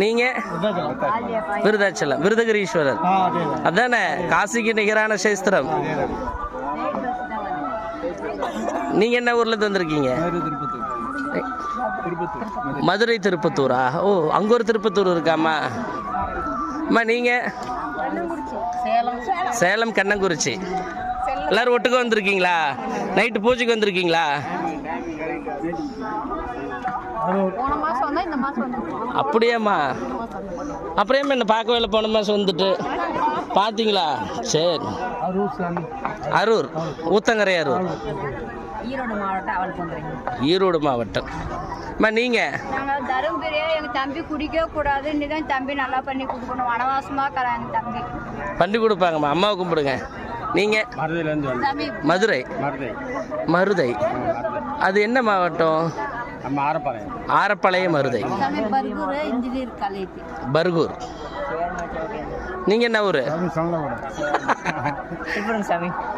நீங்க? விருதாச்சலம். விருதகிரீஸ்வரர். அதானே? காசிக்கு நிகரான சேஸ்திரம் நீங்க என்ன ஊர்ல இருந்து வந்திருக்கீங்க? மதுரை திருப்பத்தூரா. ஓ அங்க ஒரு திருப்பத்தூர் இருக்காமா அம்மா நீங்க? சேலம் கண்ணங்குறிச்சி. எல்லாரும் ஒட்டுக்க வந்திருக்கீங்களா? நைட்டு பூஜைக்கு வந்திருக்கீங்களா? அப்படியாம்மா. அப்புறம் என்ன பார்க்கவே இல்லை போன மாதம் வந்துட்டு. பார்த்தீங்களா சரி. அரூர். ஊத்தங்கரை அரூர். ஈரோடு மாவட்டம் ஈரோடு மாவட்டம். அம்மா நீங்கள் நாங்கள் தருமபுரியா எங்கள் தம்பி குடிக்கவே கூடாது. இன்னும் தம்பி நல்லா பண்ணி கொடுக்கணும். வனவாசமாக இருக்கிறான் எங்கள் தம்பி. பண்ணி கொடுப்பாங்கம்மா. அம்மாவை கும்பிடுங்க. நீங்கள் மதுரை. மருதை மருதை அது என்ன மாவட்டம்? நம்ம Arappalayam. Arapalayam Bargur engineer college Bargur. நீங்கள் என்ன ஊர்?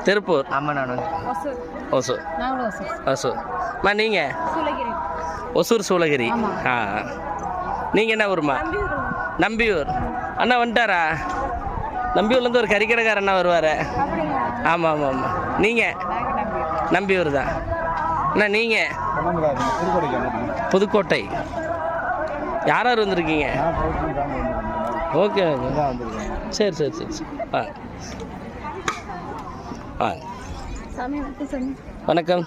திருப்பூர் ஆமாம் நான். ஒசூர். ஒசூர். நாங்களும் ஒசூர். ஒசூர். அம்மா நீங்கள் சூளகிரி. ஒசூர் சூளகிரி. ஆ. நீங்கள் என்ன ஊருமா நம்பியூர். அண்ணா வந்துட்டாரா? நம்பியூர்லேருந்து ஒரு கறிக்கடைக்கார அண்ணா வருவார். ஆமாம் ஆமாம் ஆமாம் நீங்கள் நாங்கள் நம்பி நம்பியூர் தான். அண்ணா நீங்கள் புதுக்கோட்டை. யார் யார் வந்திருக்கீங்க? Okay okay. சரி சரி சரி சரி. வணக்கம் சாமி. வணக்கம்.